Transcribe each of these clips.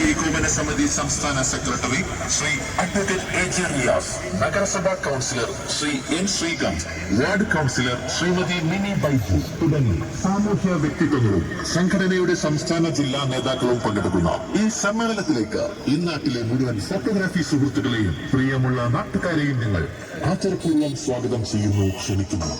ഏകോപന സമിതി സംസ്ഥാന secretary Shri advocate A J Riyas നഗരസഭാ councillor Shri N Sreekanth ward councillor Shrimati Mini Baiju തുടങ്ങി സാമൂഹ്യ വ്യക്തിത്വങ്ങളും സംഘടനയുടെ സംസ്ഥാന ജില്ലാ നേതാക്കളും പങ്കെടുക്കുന്ന ഈ സമ്മേളനത്തിലേക്ക് ഇന്നാട്ടിലെ മുഴുവൻ ഫോട്ടോഗ്രാഫി സുഹൃത്തുക്കളെയും പ്രിയമുള്ള നാട്ടുകാരെയും ഞങ്ങൾ ആചരപൂർവം സ്വാഗതം ചെയ്യുന്നു ക്ഷണിക്കുന്നു.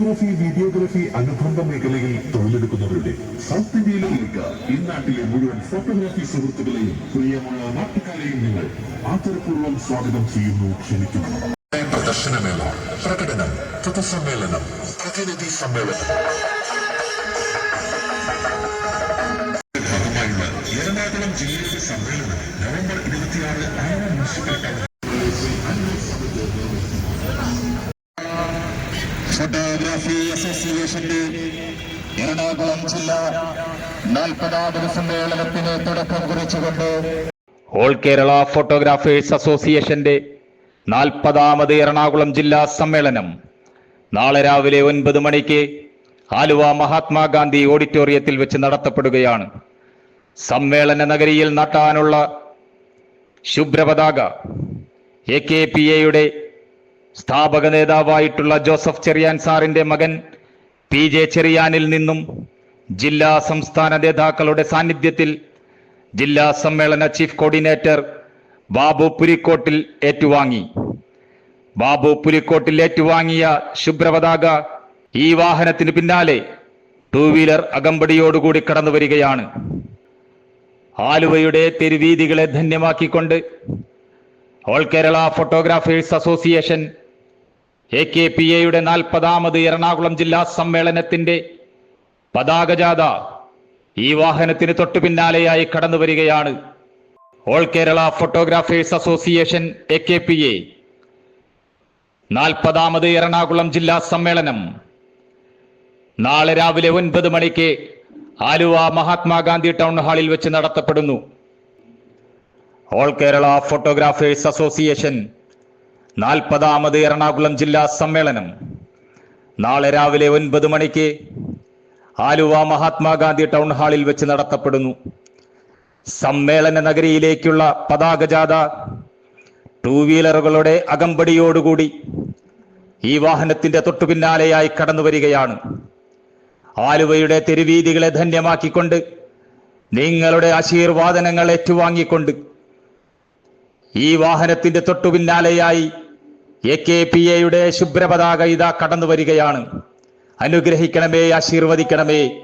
ഫോട്ടോഗ്രാഫി വീഡിയോഗ്രാഫി അനുബന്ധ മേഖലയിൽ തൊഴിലെടുക്കുന്നവരുടെ സൗത്ത് ഇന്ത്യയിലേക്ക് ഇന്നാട്ടിലെ മുഴുവൻ ഫോട്ടോഗ്രാഫി സുഹൃത്തുക്കളെയും പ്രിയമുള്ള നാട്ടുകാരെയും നിങ്ങൾ ആദരപൂർവം സ്വാഗതം ചെയ്യുന്നു ക്ഷണിക്കുന്നു. പ്രദർശനമേള പ്രകടനം പൊതുസമ്മേളനം പ്രതിനിധി സമ്മേളനം. ഭാഗമായുള്ള എറണാകുളം ജില്ലയുടെ സമ്മേളനം നവംബർ ഇരുപത്തിയാറ് ആയിരം മുനിസിപ്പൽ അസോസിയേഷന്റെ എറണാകുളം ജില്ല നാൽപ്പതാമത് സമ്മേളനത്തിന് തുടക്കം കുറിച്ചുകൊണ്ട് ഓൾ കേരള ഫോട്ടോഗ്രാഫേഴ്സ് അസോസിയേഷന്റെ നാൽപ്പതാമത് എറണാകുളം ജില്ലാ സമ്മേളനം നാളെ രാവിലെ ഒൻപത് മണിക്ക് ആലുവ മഹാത്മാഗാന്ധി ഓഡിറ്റോറിയത്തിൽ വെച്ച് നടത്തപ്പെടുകയാണ്. സമ്മേളന നഗരിയിൽ നട്ടാനുള്ള ശുഭ്രപതാക എ കെ പി എയുടെ സ്ഥാപക നേതാവായിട്ടുള്ള ജോസഫ് ചെറിയാൻ സാറിന്റെ മകൻ പി ജെ ചെറിയാനിൽ നിന്നും ജില്ലാ സംസ്ഥാന നേതാക്കളുടെ സാന്നിധ്യത്തിൽ ജില്ലാ സമ്മേളന ചീഫ് കോർഡിനേറ്റർ ബാബു പുലിക്കോട്ടിൽ ഏറ്റുവാങ്ങി. ബാബു പുലിക്കോട്ടിൽ ഏറ്റുവാങ്ങിയ ശുഭ്രപതാക ഈ വാഹനത്തിന് പിന്നാലെ ടൂ വീലർ അകമ്പടിയോടുകൂടി കടന്നു വരികയാണ്. ആലുവയുടെ തെരുവീതികളെ ധന്യമാക്കിക്കൊണ്ട് all Kerala photographers association A K P എയുടെ നാൽപ്പതാമത് എറണാകുളം ജില്ലാ സമ്മേളനത്തിന്റെ പതാകജാഥ ഈ വാഹനത്തിന് തൊട്ടു പിന്നാലെയായി കടന്നു വരികയാണ്. All Kerala photographers association A K P A. നാൽപ്പതാമത് Ernakulam ജില്ലാ സമ്മേളനം നാളെ രാവിലെ ഒൻപത് മണിക്ക് ആലുവ മഹാത്മാഗാന്ധി ടൗൺ ഹാളിൽ വെച്ച് നടത്തപ്പെടുന്നു. ഓൾ കേരള ഫോട്ടോഗ്രാഫേഴ്സ് അസോസിയേഷൻ നാൽപ്പതാമത് എറണാകുളം ജില്ലാ സമ്മേളനം. നാളെ രാവിലെ ഒൻപത് മണിക്ക് ആലുവ മഹാത്മാഗാന്ധി ടൗൺ ഹാളിൽ വെച്ച് നടത്തപ്പെടുന്നു. സമ്മേളന നഗരിയിലേക്കുള്ള പതാകജാഥ ടൂ വീലറുകളുടെ അകമ്പടിയോടുകൂടി ഈ വാഹനത്തിന്റെ തൊട്ടുപിന്നാലെയായി കടന്നു വരികയാണ്. ആലുവയുടെ തെരുവീതികളെ ധന്യമാക്കിക്കൊണ്ട് നിങ്ങളുടെ ആശീർവാദനങ്ങൾ ഏറ്റുവാങ്ങിക്കൊണ്ട് ഈ വാഹനത്തിന്റെ തൊട്ടുപിന്നാലെയായി എ കെ പി എയുടെ ശുഭ്രപതാക ഇതാ കടന്നു വരികയാണ്. അനുഗ്രഹിക്കണമേ ആശീർവദിക്കണമേ.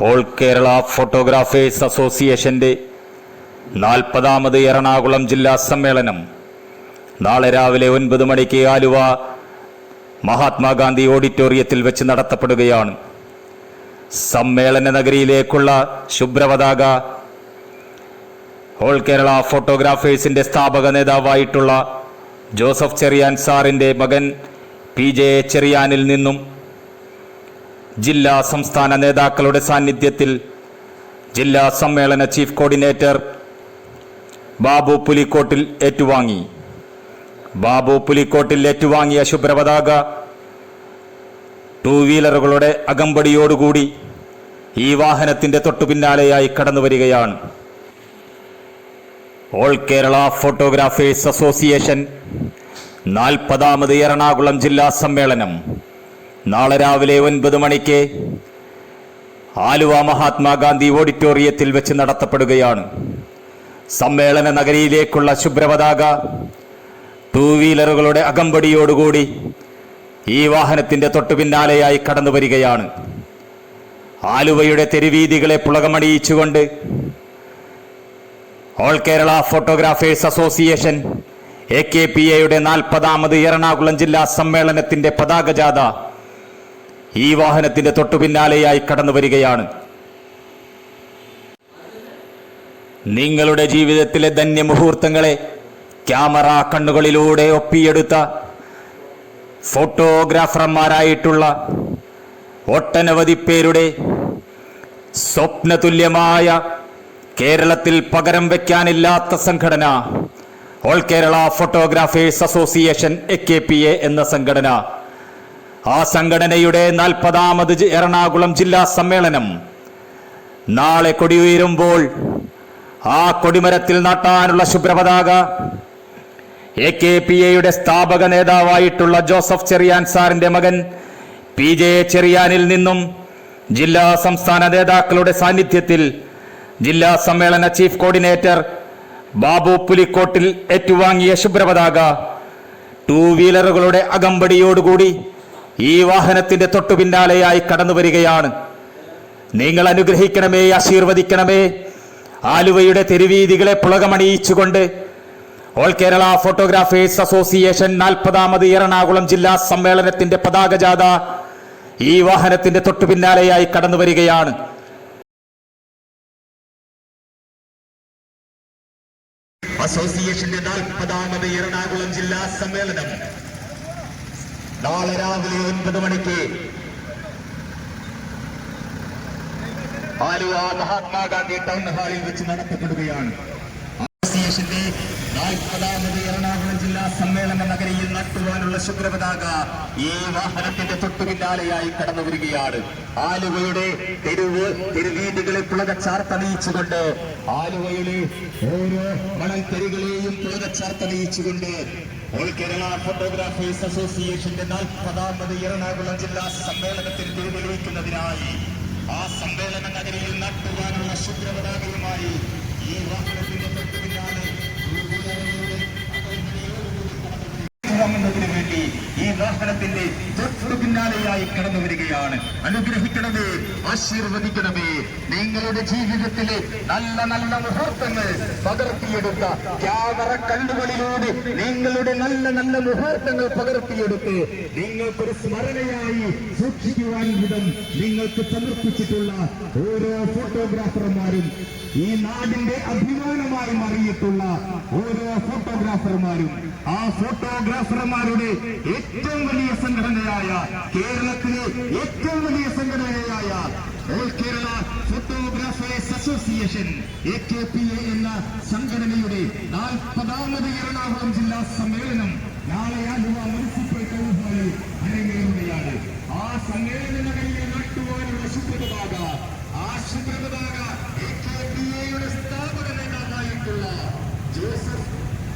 ഓൾ കേരള ഫോട്ടോഗ്രാഫേഴ്സ് അസോസിയേഷന്റെ നാൽപ്പതാമത് എറണാകുളം ജില്ലാ സമ്മേളനം. നാളെ രാവിലെ ഒൻപത് മണിക്ക് ആലുവ മഹാത്മാഗാന്ധി ഓഡിറ്റോറിയത്തിൽ വെച്ച് നടത്തപ്പെടുകയാണ്. സമ്മേളന നഗരിയിലേക്കുള്ള ശുഭ്രപതാക ഓൾ കേരള ഫോട്ടോഗ്രാഫേഴ്സിന്റെ സ്ഥാപക നേതാവായിട്ടുള്ള ജോസഫ് ചെറിയാൻ സാറിന്റെ മകൻ പി ജെ ചെറിയാനിൽ നിന്നും ജില്ലാ സംസ്ഥാന നേതാക്കളുടെ സാന്നിധ്യത്തിൽ ജില്ലാ സമ്മേളന ചീഫ് കോർഡിനേറ്റർ ബാബു പുലിക്കോട്ടിൽ ഏറ്റുവാങ്ങി. ബാബു പുലിക്കോട്ടിൽ ഏറ്റുവാങ്ങിയ ശുഭ്രപതാക ടൂ വീലറുകളുടെ അകമ്പടിയോടുകൂടി ഈ വാഹനത്തിന്റെ തൊട്ടുപിന്നാലെയായി കടന്നു വരികയാണ് ഓൾ കേരള ഫോട്ടോഗ്രാഫേഴ്സ് അസോസിയേഷൻ നാൽപ്പതാമത് എറണാകുളം ജില്ലാ സമ്മേളനം. നാളെ രാവിലെ ഒൻപത് മണിക്ക് ആലുവ മഹാത്മാഗാന്ധി ഓഡിറ്റോറിയത്തിൽ വെച്ച് നടത്തപ്പെടുകയാണ്. സമ്മേളന നഗരിയിലേക്കുള്ള ശുഭ്രപതാക ടൂ വീലറുകളുടെ അകമ്പടിയോടുകൂടി ഈ വാഹനത്തിന്റെ തൊട്ടുപിന്നാലെയായി കടന്നു വരികയാണ് ആലുവയുടെ തെരുവീതികളെ പുളകമണിയിച്ചുകൊണ്ട് all Kerala photographers association A K P എയുടെ നാൽപ്പതാമത് എറണാകുളം ജില്ലാ സമ്മേളനത്തിന്റെ പതാകജാഥ ഈ വാഹനത്തിന്റെ തൊട്ടു പിന്നാലെയായി കടന്നു വരികയാണ്. നിങ്ങളുടെ ജീവിതത്തിലെ ധന്യമുഹൂർത്തങ്ങളെ ക്യാമറ കണ്ണുകളിലൂടെ ഒപ്പിയെടുത്ത ഫോട്ടോഗ്രാഫർമാരായിട്ടുള്ള ഒട്ടനവധി പേരുടെ സ്വപ്നതുല്യമായ കേരളത്തിൽ പകരം വയ്ക്കാനില്ലാത്ത സംഘടന. All Kerala photographers association A K P A എന്ന സംഘടന. ആ സംഘടനയുടെ നാൽപ്പതാമത് എറണാകുളം ജില്ലാ സമ്മേളനം. നാളെ കൊടിയുയരുമ്പോൾ ആ കൊടിമരത്തിൽ നാട്ടാനുള്ള ശുഭ്രപതാക എ കെ പി എയുടെ സ്ഥാപക നേതാവായിട്ടുള്ള ജോസഫ് ചെറിയാൻ സാറിന്റെ മകൻ പി ജെ ചെറിയാനിൽ നിന്നും ജില്ലാ സംസ്ഥാന നേതാക്കളുടെ സാന്നിധ്യത്തിൽ ജില്ലാ സമ്മേളന ചീഫ് കോർഡിനേറ്റർ ബാബു പുലിക്കോട്ടിൽ ഏറ്റുവാങ്ങിയ ശുഭ്രപതാക. ടൂ വീലറുകളുടെ അകമ്പടിയോടുകൂടി ഈ വാഹനത്തിന്റെ തൊട്ടുപിന്നാലെയായി കടന്നു വരികയാണ് നിങ്ങൾ അനുഗ്രഹിക്കണമേ ആശീർവദിക്കണമേ. ആലുവയുടെ തെരുവീതികളെ പുളകമണിയിച്ചുകൊണ്ട് ഓൾ കേരള ഫോട്ടോഗ്രാഫേഴ്സ് അസോസിയേഷൻ നാൽപ്പതാമത് എറണാകുളം ജില്ലാ സമ്മേളനത്തിന്റെ പതാക ജാഥ ഈ വാഹനത്തിന്റെ തൊട്ടുപിന്നാലെയായി കടന്നു വരികയാണ് അസോസിയേഷന്റെ നാൽപ്പതാമത് എറണാകുളം ജില്ലാ സമ്മേളനം നാളെ രാവിലെ ഒൻപത് മണിക്ക് ആലുവ മഹാത്മാഗാന്ധി ടൗൺ ഹാളിൽ വെച്ച് നടത്തപ്പെടുകയാണ്. അസോസിയേഷന്റെ നാൽപ്പതാമത് എറണാകുളം ജില്ലാ സമ്മേളന നഗരിയിൽ നട്ടുവാനുള്ള ശുക്രപതാക ഈ വാഹനത്തിന്റെ തൊട്ടു പിന്നാലെയായി കടന്നു വരികയാണ്. ആലുവയുടെ തെരുവ് തെരുവീടുകളെ പുളകച്ചാർത്തണിയിച്ചുകൊണ്ട് ആലുവയുടെ ഓരോ മണൽ തെരുകളെയും പുളകച്ചാർത്തണിയിച്ചുകൊണ്ട് ഓൾ കേരള ഫോട്ടോഗ്രാഫേഴ്സ് അസോസിയേഷന്റെ നാൽപ്പതാമത് എറണാകുളം ജില്ലാ സമ്മേളനത്തിൽ തിരുവലിക്കുന്നതിനായി ആ സമ്മേളന നഗരിയിൽ നട്ടുവാനുള്ള ശുക്രപതാകയുമായി ഈ വാഹനത്തിന്റെ തൊട്ടു പിന്നാലെ വാങ്ങുന്നതിന് വേണ്ടി ഈ വാഹനത്തിന്റെ തൊട്ടു കടന്നു വരികയാണ്. അനുഗ്രഹിക്കണമേ ആശീർവദിക്കണമേ. നിങ്ങളുടെ ജീവിതത്തിലെ നല്ല നല്ല മുഹൂർത്തങ്ങൾ പകർത്തിയെടുത്ത ക്യാമറ കണ്ണുകളിലൂടെ നിങ്ങളുടെ നല്ല നല്ല മുഹൂർത്തങ്ങൾ പകർത്തിയെടുത്ത് നിങ്ങൾക്കൊരു സ്മരണയായി സൂക്ഷിക്കുവാൻ വിധം നിങ്ങൾക്ക് സമർപ്പിച്ചിട്ടുള്ള ഓരോ ഫോട്ടോഗ്രാഫർമാരും ഈ നാടിന്റെ അഭിമാനമായി മാറിയിട്ടുള്ള ഓരോ ഫോട്ടോഗ്രാഫർമാരും. ആ ഫോട്ടോഗ്രാഫർമാരുടെ ഏറ്റവും വലിയ സംഘടനയായ കേരളത്തിലെ ഏറ്റവും വലിയ സംഘടനയായ all Kerala photographers association A K P A എന്ന സംഘടനയുടെ നാൽപ്പതാമത് എറണാകുളം ജില്ലാ സമ്മേളനം നാളെ ആലുവ മുനിസിപ്പൽ ടൗൺ ഹാളിൽ അരങ്ങേറുകയാണ്. ആ സമ്മേളന നഗരിയിൽ നട്ടുവാനുള്ള ശുഭ്രപതാക ആ ശുഭ്രതാക എ കെ പി എയുടെ സ്ഥാപക നേതാവായിട്ടുള്ള ജോസഫ്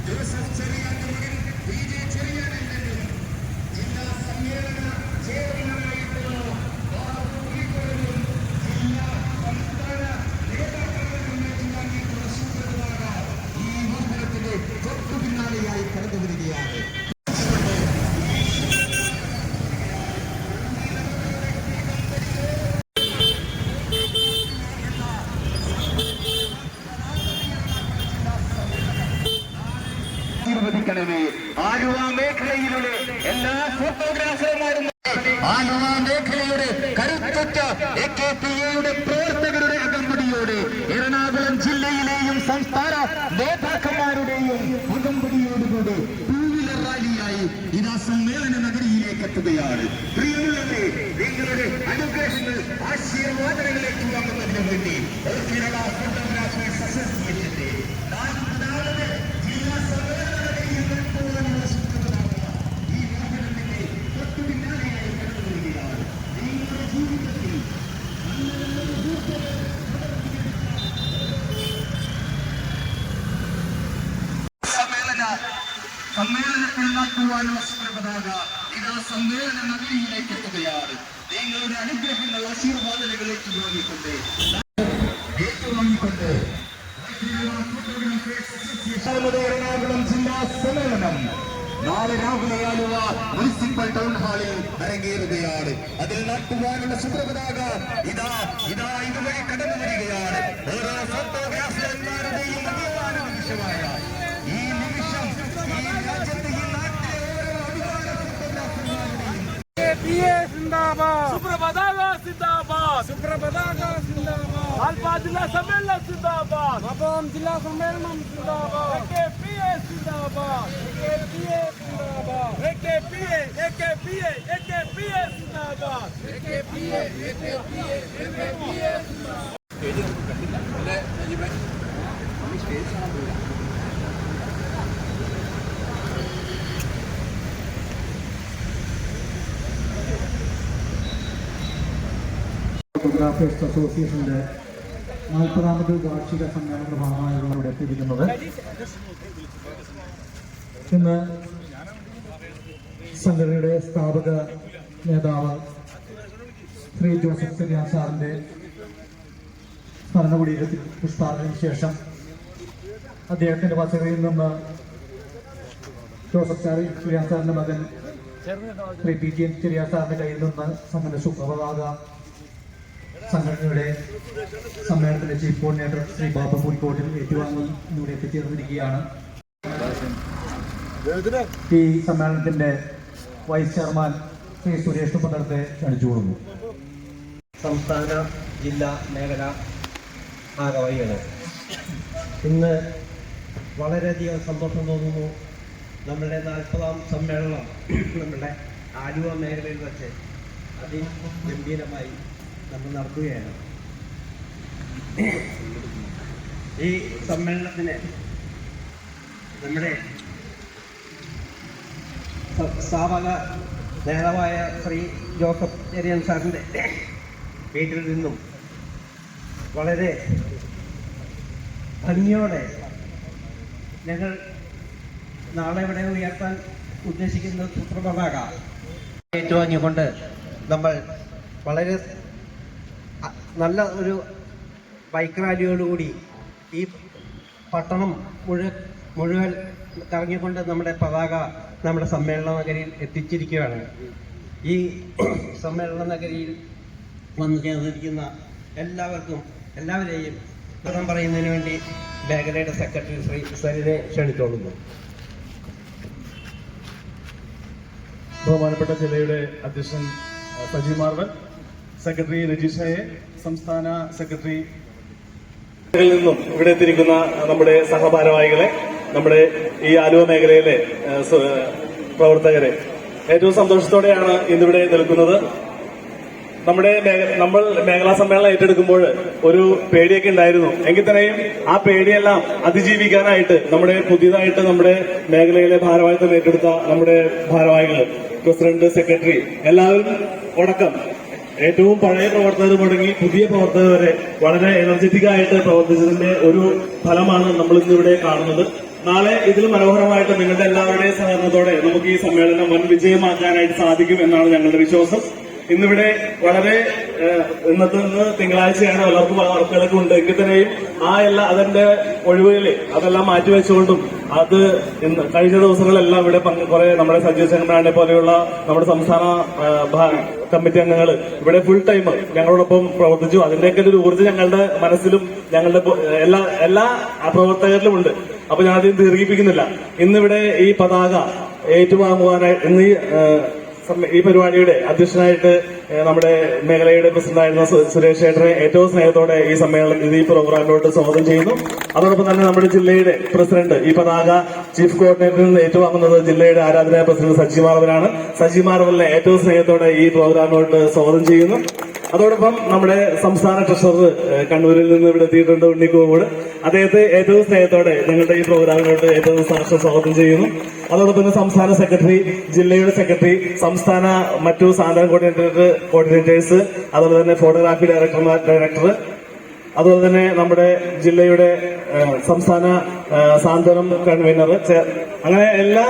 ജോസഫ് ചെറിയാന്റെ മകൻ പി ജെ ചെറിയാനിൽ നിന്നും ജില്ലാ സമ്മേളന Jerry അകമ്പടിയോടുകൂടി ടൂവീലർ റാലിയായി ഇതാ സമ്മേളന നഗരിയിലേക്ക് എത്തുകയാണ് പ്രിയമുള്ളവരെ നിങ്ങളുടെ അനുഗ്രഹങ്ങൾ ആശീർവാദനങ്ങളിലേക്ക് വാങ്ങുന്നതിന് വേണ്ടി കേരള ഫോട്ടോഗ്രാഫേഴ്സ് ജില്ലാ ഈ സമ്മേളനത്തിൽ നടത്തുവാനുള്ള പതാക ഇതാ സമ്മേളന നഗരിയിലേക്ക് എത്തുകയാണ് നിങ്ങളുടെ അനുഗ്രഹങ്ങൾ ആശീർവാദനങ്ങൾ ഏറ്റുവാങ്ങിക്കൊണ്ട് ഏറ്റുവാങ്ങിക്കൊണ്ട് എറണാകുളം ജില്ലാ സമ്മേളനം നാളെ രാവിലെ ആലുവ മുനിസിപ്പൽ ടൗൺ ഹാളിൽ അരങ്ങേറുകയാണ്. അതിൽ നാട്ടുവാനുള്ള സുപ്രപതാക ഇതാ ഇതാ ഇതുവരെ കടന്നു വരികയാണ് ഓരോ അഭിമാന നിമിഷമായ ഈ നിമിഷം ഈ രാജ്യത്തെ ഈ നാട്ടിലെ ഓരോ അഭിമാന ഫോട്ടോഗ്രാഫർമാരുടെയും സിന്ദാബാദ്. സുപ്രഭാതാഗ സിന്ദാബാദ്. സുപ്രഭാതാഗ സിന്ദാബാദ്. ആൽപ ജില്ലാ സമ്മേളനം സിന്ദാബാദ്. മബോം ജില്ലാ സമ്മേളനം സിന്ദാബാദ്. കെ പി എ സിന്ദാബാദ്. K P A Zindabad. K P A K P A K P A Zindabad. K P A K P A K P A Zindabad. Stage കണ്ടില്ല. അല്ലേ? ഈ സ്റ്റേജ് കാണാൻ പോയില്ല. ഫോട്ടോഗ്രാഫേഴ്സ് അസോസിയേഷന്റെ നാൽപ്പതാമത് വാർഷിക സമ്മേളന ഭാഗമായിട്ടാണ് ഇവിടെ എത്തിയിരിക്കുന്നത്. ഇന്ന് സംഘടനയുടെ സ്ഥാപക നേതാവ് ശ്രീ ജോസഫ് ചെറിയാൻ സാറിന്റെ ഭരണകുടീരത്തിൽ പുഷ്പാർജനത്തിന് ശേഷം അദ്ദേഹത്തിന്റെ വസതിയിൽ നിന്ന് ജോസഫ് സാറി ചെറിയാൻ സാറിന്റെ മകൻ Shri P. G N. Cherian സാറിന്റെ കയ്യിൽ നിന്ന് സമ്മേളന സുപ്രഭാത സംഘടനയുടെ സമ്മേളനത്തിലെ ചീഫ് കോർഡിനേറ്റർ ശ്രീ ബാബു പുൽക്കോട്ടിൽ ഏറ്റുവാങ്ങി എത്തിച്ചേർന്നിരിക്കുകയാണ്. ഈ സമ്മേളനത്തിന്റെ വൈസ് ചെയർമാൻ ശ്രീ സുരേഷ് പന്തളത്തെ ക്ഷണിച്ചുകൊള്ളുന്നു സംസ്ഥാന ജില്ലാ മേഖല ഭാരവാഹികളെ ഇന്ന് വളരെയധികം സന്തോഷം തോന്നുന്നു. നമ്മളുടെ നാൽപ്പതാം സമ്മേളനം നമ്മുടെ ആലുവ മേഖലയിൽ വച്ച് അതിഗംഭീരമായി നമ്മൾ നടത്തുകയാണ് ഈ സമ്മേളനത്തിന് നമ്മുടെ സ്ഥാപക നേതാവായ ശ്രീ ജോസഫ് ചെറിയൻ സാറിന്റെ വീട്ടിൽ നിന്നും വളരെ ഭംഗിയോടെ ഞങ്ങൾ നാളെ ഇവിടെ ഉയർത്താൻ ഉദ്ദേശിക്കുന്ന സുപ്രഭാക ഏറ്റുവാങ്ങിക്കൊണ്ട് നമ്മൾ വളരെ നല്ല ഒരു ബൈക്ക് റാലിയോടുകൂടി ഈ പട്ടണം മുഴുവൻ മുഴുവൻ കറങ്ങിക്കൊണ്ട് നമ്മുടെ പതാക നമ്മുടെ സമ്മേളന നഗരിയിൽ എത്തിച്ചിരിക്കുകയാണ്. ഈ സമ്മേളന നഗരിയിൽ വന്നു ചേർന്നിരിക്കുന്ന എല്ലാവർക്കും എല്ലാവരെയും സ്വാഗതം പറയുന്നതിന് വേണ്ടി മേഖലയുടെ സെക്രട്ടറി ശ്രീ സരിനെ ക്ഷണിച്ചോളുന്നു ബഹുമാനപ്പെട്ട ജില്ലയുടെ അധ്യക്ഷൻ സജി മാർവൻ സെക്രട്ടറി രജിഷയെ സംസ്ഥാന സെക്രട്ടറി നിന്നും ഇവിടെ എത്തിയിരിക്കുന്ന നമ്മുടെ സഹഭാരവാഹികളെ നമ്മുടെ ഈ ആലുവ മേഖലയിലെ പ്രവർത്തകരെ ഏറ്റവും സന്തോഷത്തോടെയാണ് ഇന്നിവിടെ നിൽക്കുന്നത്. നമ്മുടെ നമ്മൾ മേഖലാ സമ്മേളനം ഏറ്റെടുക്കുമ്പോൾ ഒരു പേടിയൊക്കെ ഉണ്ടായിരുന്നു. എങ്കിൽ തന്നെയും ആ പേടിയെല്ലാം അതിജീവിക്കാനായിട്ട് നമ്മുടെ പുതിയതായിട്ട് നമ്മുടെ മേഖലയിലെ ഭാരവാഹിത്വം ഏറ്റെടുത്ത നമ്മുടെ ഭാരവാഹികൾ പ്രസിഡന്റ് സെക്രട്ടറി എല്ലാവരും അടക്കം ഏറ്റവും പഴയ പ്രവർത്തകർ തുടങ്ങി പുതിയ പ്രവർത്തകർ വരെ വളരെ എനർജറ്റിക് ആയിട്ട് പ്രവർത്തിച്ചതിന്റെ ഒരു ഫലമാണ് നമ്മൾ ഇന്നിവിടെ കാണുന്നത്. നാളെ ഇതിൽ മനോഹരമായിട്ട് നിങ്ങളുടെ എല്ലാവരുടെയും സഹകരണത്തോടെ നമുക്ക് ഈ സമ്മേളനം വൻ വിജയമാക്കാനായിട്ട് സാധിക്കും എന്നാണ് ഞങ്ങളുടെ വിശ്വാസം. ഇന്നിവിടെ വളരെ ഇന്നത്തെ നിന്ന് തിങ്കളാഴ്ചയാണ് എല്ലാവർക്കും വർക്കുകളൊക്കെ ഉണ്ട്. എങ്കിൽ തന്നെയും ആ എല്ലാ അതിന്റെ ഒഴിവുകളിൽ അതെല്ലാം മാറ്റിവെച്ചുകൊണ്ടും അത് കഴിഞ്ഞ ദിവസങ്ങളെല്ലാം ഇവിടെ കുറെ നമ്മുടെ സജീവ് സംഘടന പോലെയുള്ള നമ്മുടെ സംസ്ഥാന കമ്മിറ്റി അംഗങ്ങൾ ഇവിടെ ഫുൾ ടൈം ഞങ്ങളോടൊപ്പം പ്രവർത്തിച്ചു. അതിന്റെയൊക്കെ ഒരു ഊർജം ഞങ്ങളുടെ മനസ്സിലും ഞങ്ങളുടെ എല്ലാ എല്ലാ പ്രവർത്തകരിലും ഉണ്ട്. അപ്പൊ ഞാൻ ദീർഘിപ്പിക്കുന്നില്ല. ഇന്നിവിടെ ഈ പതാക ഏറ്റുവാങ്ങുവാനായി ഇന്ന് ഈ പരിപാടിയുടെ അധ്യക്ഷനായിട്ട് നമ്മുടെ മേഖലയുടെ പ്രസിഡന്റായിരുന്ന സുരേഷ് ചേട്ടനെ ഏറ്റവും സ്നേഹത്തോടെ ഈ സമ്മേളനം ഈ പ്രോഗ്രാമിലോട്ട് സ്വാഗതം ചെയ്യുന്നു. അതോടൊപ്പം തന്നെ നമ്മുടെ ജില്ലയുടെ പ്രസിഡന്റ് ഈ പതാക ചീഫ് കോർഡിനേറ്ററിൽ നിന്ന് ഏറ്റുവാങ്ങുന്നത് ജില്ലയുടെ ആരാധനാ പ്രസിഡന്റ് സജി മാർവലാണ്. സജി മാർവലിനെ ഏറ്റവും സ്നേഹത്തോടെ ഈ പ്രോഗ്രാമിലോട്ട് സ്വാഗതം ചെയ്യുന്നു. അതോടൊപ്പം നമ്മുടെ സംസ്ഥാന ട്രഷറർ കണ്ണൂരിൽ നിന്ന് ഇവിടെ എത്തിയിട്ടുണ്ട് ഉണ്ണിക്കോവോട് അദ്ദേഹത്തെ ഏറ്റവും സ്നേഹത്തോടെ ഞങ്ങളുടെ ഈ പ്രോഗ്രാമിലോട്ട് ഏറ്റവും സാക്ഷ സ്വാഗതം ചെയ്യുന്നു. അതോടൊപ്പം തന്നെ സംസ്ഥാന സെക്രട്ടറി ജില്ലയുടെ സെക്രട്ടറി സംസ്ഥാന മറ്റു സാധാരണ കോർഡിനേറ്റർ കോർഡിനേറ്റേഴ്സ് അതുപോലെ തന്നെ ഫോട്ടോഗ്രാഫി ഡയറക്ടർമാർ ഡയറക്ടർ അതുപോലെ തന്നെ നമ്മുടെ ജില്ലയുടെ സംസ്ഥാന സാന്ത്വനം കൺവീനർ അങ്ങനെ എല്ലാ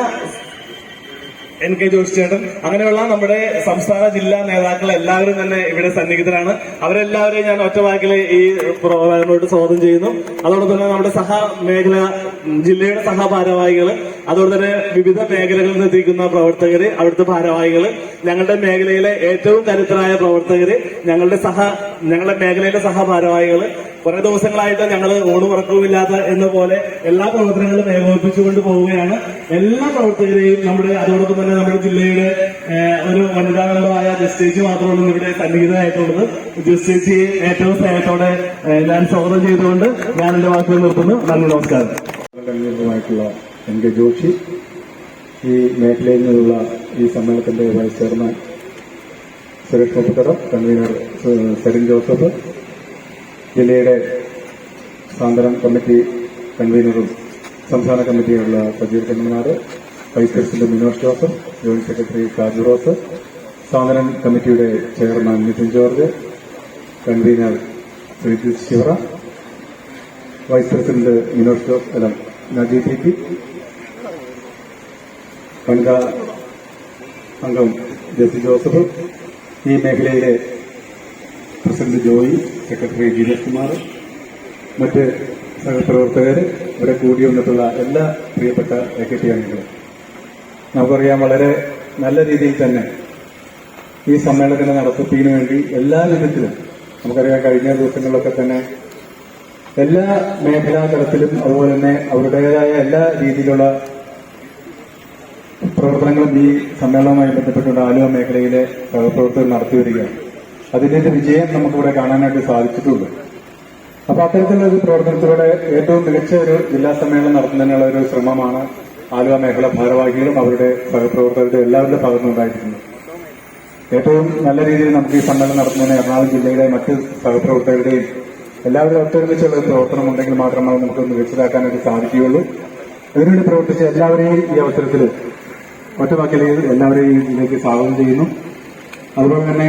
എൻ കെ ജോഷി ചേട്ടൻ. അങ്ങനെയുള്ള നമ്മുടെ സംസ്ഥാന ജില്ലാ നേതാക്കൾ എല്ലാവരും തന്നെ ഇവിടെ സന്നിഹിതരാണ്. അവരെല്ലാവരെയും ഞാൻ ഒറ്റവാക്കിൽ ഈ പ്രോഗ്രാമിനോട് സ്വാഗതം ചെയ്യുന്നു. അതോടൊപ്പം തന്നെ നമ്മുടെ സഹ മേഖല ജില്ലയുടെ സഹ ഭാരവാഹികൾ അതുപോലെ തന്നെ വിവിധ മേഖലകളിൽ നിന്ന് എത്തിക്കുന്ന പ്രവർത്തകര് അവിടുത്തെ ഭാരവാഹികൾ ഞങ്ങളുടെ മേഖലയിലെ ഏറ്റവും കരുത്തരായ പ്രവർത്തകർ ഞങ്ങളുടെ സഹ ഞങ്ങളുടെ മേഖലയിലെ സഹ ഭാരവാഹികൾ കുറെ ദിവസങ്ങളായിട്ട് ഞങ്ങൾ ഊണും ഉറക്കവുമില്ലാത്ത എന്ന പോലെ എല്ലാ പ്രവർത്തനങ്ങളും ഏകോപിപ്പിച്ചുകൊണ്ട് പോവുകയാണ്. എല്ലാ പ്രവർത്തകരെയും നമ്മുടെ അതോടൊപ്പം തന്നെ നമ്മുടെ ജില്ലയുടെ ഒരു വനിതാ മെമ്പറായ ജസ്റ്റേജ് മാത്രമാണ് ഇവിടെ സന്നിഹിതമായിട്ടുള്ളത് ജസ്റ്റേജിയെ ഏറ്റവും സ്നേഹത്തോടെ ഞാൻ സ്വാഗതം ചെയ്തുകൊണ്ട് ഞാൻ എന്റെ വാക്കുകൾ നിർത്തുന്നു. നന്ദി നമസ്കാരം. എൻ കെ ജോഷി ഈ മേഖലയിൽ നിന്നുള്ള ഈ സമ്മേളനത്തിന്റെ vice chairman Suresh Poppakkadam convener Serin Joseph ജില്ലയുടെ സാന്ത്വനം കമ്മിറ്റി കൺവീനറും സംസ്ഥാന കമ്മിറ്റിയുള്ള Sajeev Kannanad vice president Minosh Joseph joint secretary Shaju Rose സാന്ത്വനം കമ്മിറ്റിയുടെ chairman Nithin George convener Sreejith Sivara vice president Minosh Jose അല്ല നജി പി പി വനിതാ അംഗം ജെസി ജോസഫ് ഈ മേഖലയിലെ പ്രസിഡന്റ് ജോയി സെക്രട്ടറി ഗിരീഷ് കുമാർ മറ്റ് സഹപ്രവർത്തകർ ഇവിടെ കൂടി വന്നിട്ടുള്ള എല്ലാ പ്രിയപ്പെട്ട എ കെ ടി അംഗങ്ങളും നമുക്കറിയാം വളരെ നല്ല രീതിയിൽ തന്നെ ഈ സമ്മേളനത്തിന്റെ നടത്തിപ്പിന് വേണ്ടി എല്ലാ വിധത്തിലും നമുക്കറിയാം കഴിഞ്ഞ ദിവസങ്ങളിലൊക്കെ തന്നെ എല്ലാ മേഖലാ തലത്തിലും അതുപോലെ തന്നെ അവരുടേതായ എല്ലാ രീതിയിലുള്ള പ്രവർത്തനങ്ങളും ഈ സമ്മേളനവുമായി ബന്ധപ്പെട്ടുകൊണ്ട് ആലുവ മേഖലയിലെ സഹപ്രവർത്തകർ നടത്തി വരികയാണ് അതിന്റെ വിജയം നമുക്കിവിടെ കാണാനായിട്ട് സാധിച്ചിട്ടുണ്ട്. അപ്പൊ അത്തരത്തിലുള്ള ഒരു പ്രവർത്തനത്തിലൂടെ ഏറ്റവും മികച്ച ഒരു ജില്ലാ സമ്മേളനം നടത്തുന്നതിനുള്ള ഒരു ശ്രമമാണ് ആലുവ മേഖല ഭാരവാഹികളും അവരുടെ സഹപ്രവർത്തകരുടെ എല്ലാവരുടെ ഭാഗത്തുനിന്നുണ്ടായിരിക്കുന്നത് ഏറ്റവും നല്ല രീതിയിൽ നമുക്ക് ഈ സമ്മേളനം നടത്തുന്നതിന് എറണാകുളം ജില്ലയിലെ മറ്റ് സഹപ്രവർത്തകരുടെയും എല്ലാവരും ഒത്തൊരുമിച്ചുള്ള പ്രവർത്തനം ഉണ്ടെങ്കിൽ മാത്രമേ നമുക്ക് മികച്ചതാക്കാനായിട്ട് സാധിക്കുകയുള്ളൂ. അതിനുവേണ്ടി പ്രവർത്തിച്ച എല്ലാവരെയും ഈ അവസരത്തിൽ ഒറ്റവാക്കിലേക്ക് എല്ലാവരെയും ഇതിലേക്ക് സ്വാഗതം ചെയ്യുന്നു. അതുപോലെ തന്നെ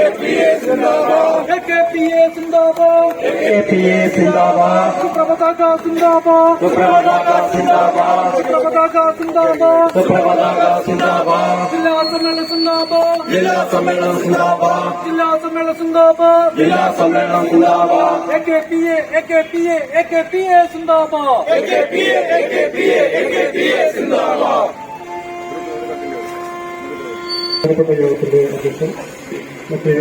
യോഗത്തിന്റെ അധ്യക്ഷൻ മറ്റ്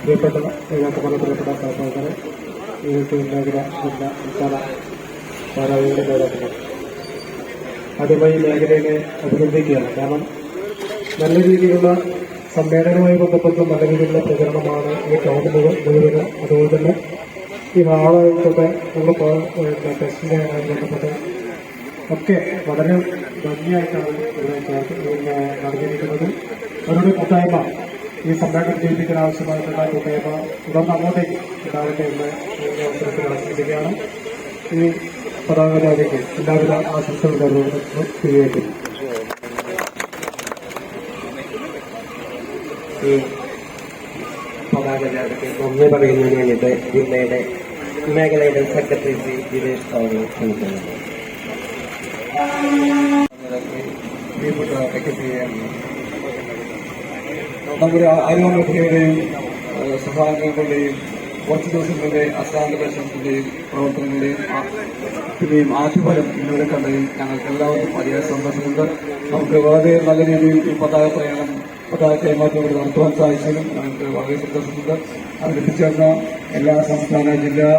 പ്രിയപ്പെട്ട ഏകാത്തമല പ്രിയപ്പെട്ട സഹപ്രവർത്തകരെ മേഖല ജില്ല സംസ്ഥാന ഭാരവാഹികളുടെ അഭിനന്ദിക്കുകയാണ്. കാരണം നല്ല രീതിയിലുള്ള സമ്മേളനവുമായി ബന്ധപ്പെട്ട് നല്ല രീതിയിലുള്ള പ്രചരണമാണ് ഈ ടൗൺ മുഴുവനും അതുപോലെ തന്നെ ഈ നാളായിട്ടൊക്കെ ഉള്ള ടെസ്റ്റിനെ ബന്ധപ്പെട്ട് ഒക്കെ വളരെ ഭംഗിയായിട്ടാണ് ഇവിടെ നടന്നിരിക്കുന്നത് അവരുടെ കൂട്ടായ്മ ഈ സമ്മേളനം ജയിപ്പിക്കാൻ ആവശ്യമായിട്ടുള്ള കൂട്ടായ്മ തുടർന്ന് അങ്ങോട്ടേക്ക് ഉണ്ടാകട്ടെ എന്ന് ഈ അവസരത്തിൽ ആശംസിക്കുകയാണ്. ഈ പതാക ജാഥയ്ക്ക് എല്ലാവിധ ആശംസകൾ സ്വീകരിക്കുന്നു ഈ പതാക ജാഥയ്ക്ക് നന്ദി പറയുന്നതിന് വേണ്ടിയിട്ട് ജില്ലയുടെ മേഖലയുടെ സെക്രട്ടറി ശ്രീ ജിതേഷ് അവരെ ക്ഷണിക്കുന്നു. നമ്മുടെ ആരോഗ്യത്തിന്റെയും സഹായങ്ങളുടെയും കുറച്ച് ദിവസങ്ങളുടെ അസ്ഥാന പരിശ്രമത്തിന്റെയും പ്രവർത്തനങ്ങളുടെയും പിന്നെയും ആധിപരം ഇന്നിവിടെ കണ്ടതിൽ ഞങ്ങൾക്ക് എല്ലാവർക്കും അതിയായ സന്തോഷമുണ്ട്. നമുക്ക് വളരെ നല്ല രീതിയിൽ ഈ പതാക പ്രയാണം പതാക കൈമാറ്റം നടത്തുവാൻ സാധിച്ചതിലും ഞങ്ങൾക്ക് വളരെ സന്തോഷമുണ്ട്. അതിലെത്തിച്ചേർന്ന എല്ലാ സംസ്ഥാന ജില്ലാ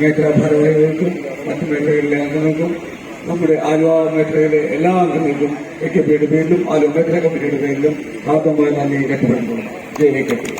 മേഖലാ ഭാരവാഹികൾക്കും മറ്റു മേഖലകളിലെ അംഗങ്ങൾക്കും നമ്മുടെ ആലുവ മേഖലയിലെ എല്ലാ അംഗങ്ങൾക്കും എ കെ പിയുടെ പേരിലും ആലുവ മേഖലാ കമ്മിറ്റിയുടെ പേരിലും ആദ്യമായി നന്ദി രക്ഷപ്പെടുന്നു ജയ് എ കെ പി